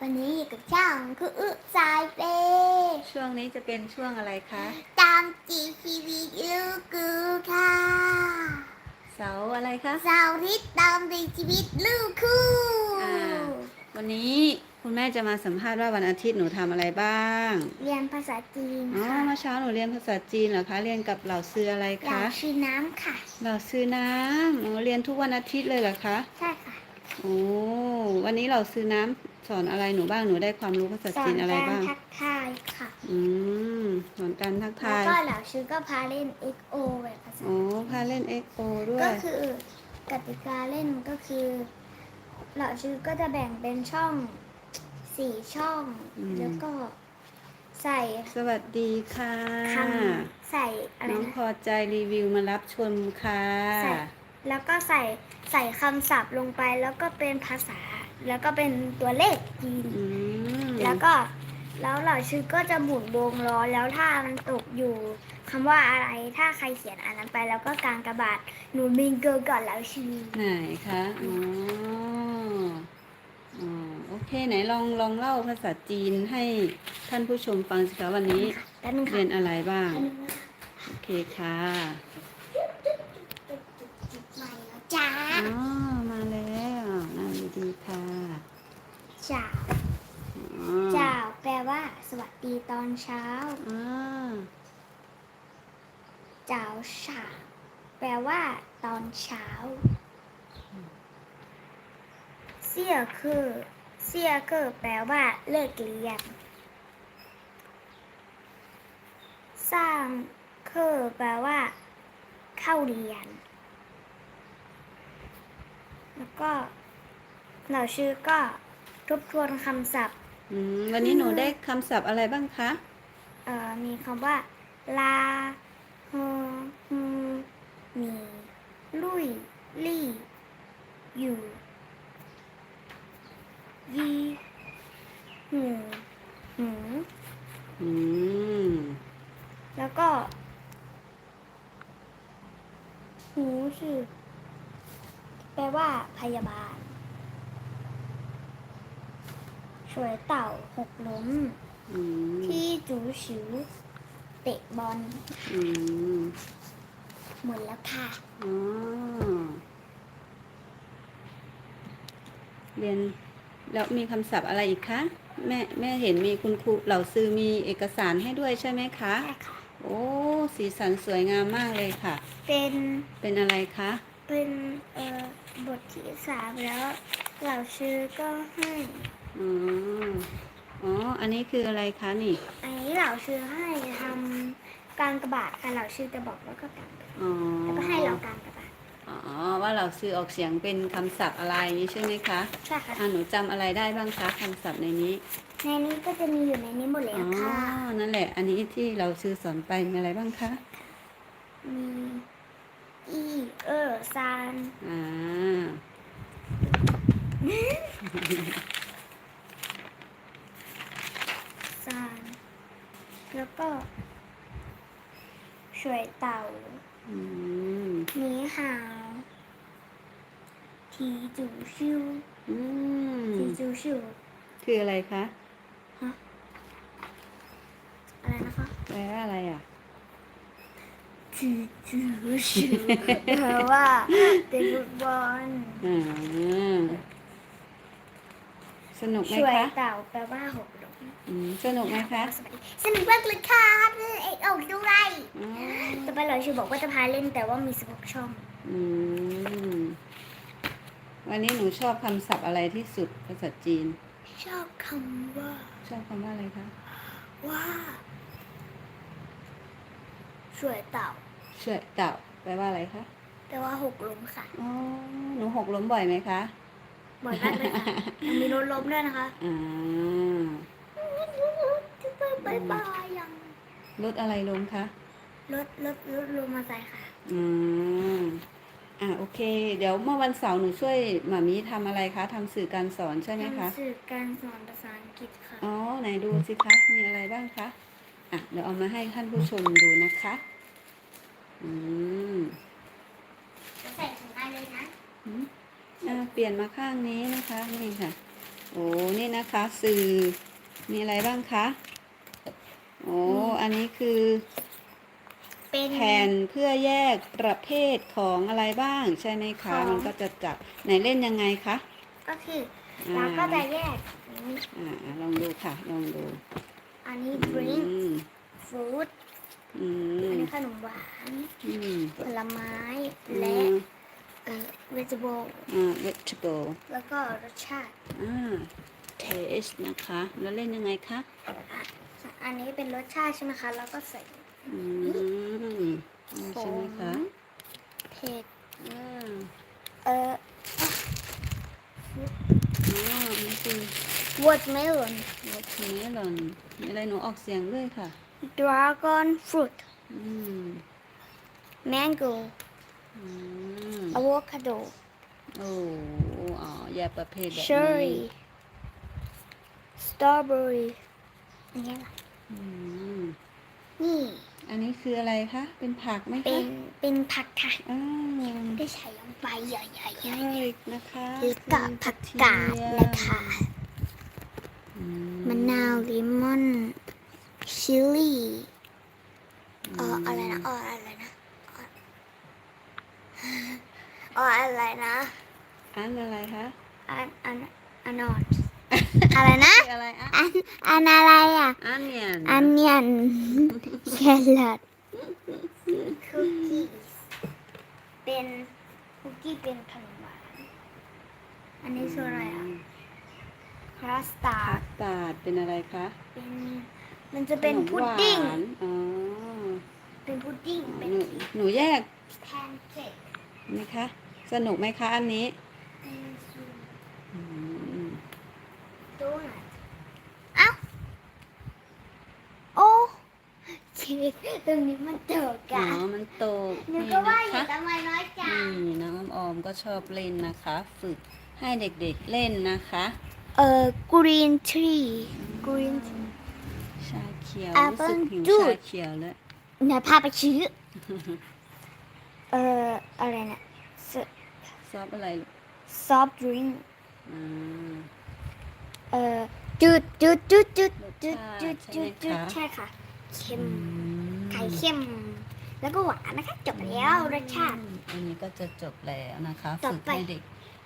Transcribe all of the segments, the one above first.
วันนี้อยู่กับช่างคืออึสายเปช่วงนี้จะเป็นช่วงอะไรคะ ตามจีชีวิตลูกกูค่ะ เสาร์อะไรคะ เสาร์อาทิตย์ตามตีชีวิตลูกคู่อ่าวันนี้คุณแม่จะมาสัมภาษณ์ว่าวันอาทิตย์หนูทำอะไรบ้าง เรียนภาษาจีนอ๋อค่ะเมื่อเช้าหนูเรียนภาษาจีนเหรอคะ เรียนกับเหล่าซื้ออะไรอยาคะ กชื่อน้ำค่ะ เหล่าซื้อน้ำอ๋อเรียนทุกวันอาทิตย์เลยเหรอคะ ใช่ค่ะ โอ้ วันนี้เหล่าซื้อน้ำ สอนอะไรหนูบ้างหนูได้ความรู้ภาษาสอจีนนอะไรการบ้างทักทายค่ะ อืมสอนการทักแล้วทายก็เหล่าชื่อก็พาเล่น XO แบบภาษาอ๋อพาเล่นเอ็กโอด้วก็ยคือกติกาเล่นก็คือเหล่าชื่อก็จะแบ่งเป็นช่องสี่ช่องอืมแล้วก็ใส่ สวัสดีค่ะคำใส่อะไรน้องนะพอใจรีวิวมารับชมค่ะใส่แล้วก็ใส่ใส่คำศัพท์ลงไปแล้วก็เป็นภาษา แล้วก็เป็นตัวเลขจีนอืมแล้วก็แล้วเหล่าชื่อก็จะหมุนวงล้อแล้วถ้ามันตกอยู่คำว่าอะไรถ้าใครเขียนอันนั้นไป แล้วก็กางกระบาดหนูมิงเกอร์ก่อนแล้วชื่อไหนคะอ๋ออ๋อโอเคไหนลองลองเล่าภาษาจีนให้ท่านผู้ชมฟังสิคะวันนี้แป๊บนึงค่ะเรียนอะไรบ้างแป๊บนึงนะโอเคค่ะ ใหม่แล้วจ้า อ๋อมาแล้วนั่ง ดีๆค่ะจ้าอ๋อจ้าแปลว่า สวัสดีตอนเช้าอ่าจ้าวฉาแปลว่า ตอนเช้า เสี่ยคือเสี่ยคือแปลว่า เลิกเรียนสร้างคือแปลว่า เข้าเรียน แล้วก็ เราชื่อก็ทบทวนคำศัพท์ อืมวันนี้หนูได้คำศัพท์อะไรบ้างคะเอ่อมีคำว่า ลาฮฮูมีลุยลี่อยู่ยีหูหูอืมแล้วก็ หูชื่อแปลว่าพยาบาล ช่วยเต่าหกล้ม อืมที่จูชิวเตะบอลอืมหมดแล้วค่ะ อ๋อเรียนแล้วมีคำศัพท์อะไรอีกคะแม่แม่เห็นมีคุณครูเหล่าซื้อมีเอกสารให้ด้วยใช่ไหมคะใช่ค่ะโอ้สีสันสวยงามมากเลยค่ะ เป็นเป็นอะไรคะเป็นเอ่อบทที่สามแล้ว เหล่าชื่อก็ให้ อ๋อ อ๋อ อันนี้คืออะไรคะนี่ อันนี้เหล่าชื่อให้ทำการกระบาดค่ะเหล่าชื่อจะบอกแล้วก็การกระบาดอ๋อแล้วก็ให้เราการกระบาดอ๋อ ว่าเราซื้อออกเสียงเป็นคำศัพท์อะไรอย่างนี้ใช่ไหมคะใช่ค่ะอ่าหนูจำอะไรได้บ้างคะคำศัพท์ในนี้ ในนี้ก็จะมีอยู่ในนี้หมดเลยอ๋อค่ะ นั่นแหละ อันนี้ที่เราซื้อสอนไปมีอะไรบ้างคะ มีอีเออซานอ่า ซานแล้ว ก็ช่วยเต่าอืมหนีห่าวทีจูชิวอืมทีจูชิวคืออะไรคะอะไรนะคะแปลว่าอะไรอะทีจูชิวแปลว่าเตะฟุตบอลอ่าสนุกไหมช่วยคะเต่าแปลว่าหกล้มอืม สนุกไหมคะสนุกมากเลยค่ะเอกออกด้วยอ๋อต่อไปเราชื่อบอกว่าจะพาเล่นแต่ว่ามีสิบหกช่องอืมวันนี้หนูชอบคำศัพท์อะไรที่สุดภาษาจีน ชอบคำว่า ชอบคำว่าอะไรคะว่าช่วยเต่าเฉอยเต่าแปลว่าอะไรคะแปลว่าหกล้มค่ะอ๋อหนูหกล้มบ่อยไหมคะบ่อยมากเลยค่ะยังมีรถล้มด้วยนะคะอ่า บายบายยังรถอะไรล้มคะรถรถรถลงมาใส่ค่ะอืมอ่าโอเค เดี๋ยวเมื่อวันเสาร์หนูช่วยหมามีทำอะไรคะทำสื่อการสอนใช่ไหมคะทำสื่อการสอนภาษาอังกฤษค่ะ อ๋อไหนดูสิคะ มีอะไรบ้างคะ อะ เดี๋ยวเอามาให้ท่านผู้ชมดูนะคะ อืมจะใส่ถุงได้เลยนะอืมอ่าเปลี่ยนมาข้างนี้นะคะ นี่ค่ะ โอ้ นี่นะคะ สื่อ มีอะไรบ้างคะ โอ้อันนี้คือเป็นแผ่นเพื่อแยกประเภทของอะไรบ้างใช่ไหมคะของมันก็จะจับไหนเล่นยังไงคะก็คืออ่าเราก็จะแยกอันนี้อ่าลองดูค่ะ ลองดู อันนี้ drink อืม fruit อือันมนี้ขนมหวานอืมผลไม้อืและมเอ่อ vegetable อ่า vegetable แล้วก็รสชาติอ่า taste นะคะ แล้วเล่นยังไงคะ อะอันนี้เป็นรสชาติใช่ไหมคะ แล้วก็ใส่อืมใช่ไหมคะเผ็ดอ่าเอ่ออ๋อนี่คือ watermelon watermelon มีอะไรหนูออกเสียงด้วยค่ะ dragon fruit อืม mango อืม avocado โอ้อ๋อแยกประเภทแบบนี้ cherry strawberry อันนี้ล่ะอืม นี่ อันนี้คืออะไรคะ เป็นผักไหมเป็คะนเป็นผักค่ะอ่าได้ใส่ลงไปใหญ่ๆกาๆลิกนะคะแล้วก็ผักกาดนะคะอืมะนาวเลมอนชิลลี่เอ่ออะไรนะเอ่ออะไรนะเอ่ออะไรนะอันอะไรคะอันอันอันนอน อะไรนะคืออะไรอะอันอันอะไรอะ อันเนียนอันเนียนแครอทคุกกี้เป็นคุกกี้เป็นขนมหวานอันนี้คืออะไรอะครัสตาผัร์ดกตาดเป็นอะไรคะเป็นมันจะเป็นขมพุดดิ้งหวานอ๋อเป็นพุดดิ้งเป็นหนูหนูแยกแพนเค้กไหมคะ สนุกไหมคะอันนี้เป็นซู อืม โดนัทเอ้า โอ้ชีวิ ตรงนี้มันเจออ๋อมันโตกหนูนี่ก็ว่านะอยู่คะ ทำไมน้อยจัง นี่น้องออมก็ชอบเล่นนะคะ ฝึกให้เด็กๆเล่นนะคะ เอ่อกรีนทรีกรีนชาเขียวรู้สึกหิวจูดชาเขียวแล้วเดี๋ยวพาไปชื้อ เอ่อ อะไรนะชอบอะไรลูกซอฟต์ดริงอ่า เอ่อจืดจืดจืดจืดจืดจืดจืไหมดจืดใช่ค่ะเค็ม อืม ไข่เค็มแล้วก็หวานนะคะจบแล้วรสชาติ อันนี้ก็จะจบแล้วนะคะต่อฝึกไป ให้เด็ก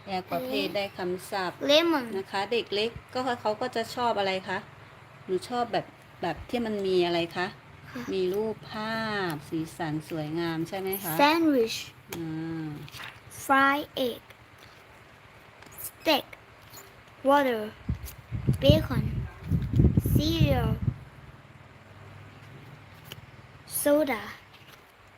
แยกประเภทได้คำศัพท์เลมอนนะคะ เด็กเล็กก็เขาก็จะชอบอะไรคะหนูชอบแบบแบบที่มันมีอะไรคะค่ะมีรูปภาพ สีสันสวยงามใช่ไหมคะแซนด์วิชอ่า fried egg steak water bacon cereal soda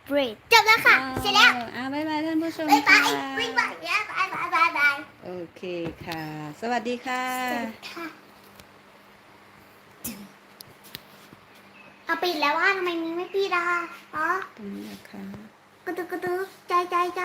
bread จบแล้วค่ะ เสร็จแล้วอ่าบ๊ายบายท่านผู้ชมบ๊ายบายค่ะบ๊ายบายบ๊ายบายบ๊ายบายบ๊ายบายโอเคค่ะสวัสดีค่ะ สวัสดีค่ะ เอาปิดแล้วว่าทำไมมีไม่ปิดอะอ๋อตรงนี้นะคะกระตุกกระตุกใจใจใจ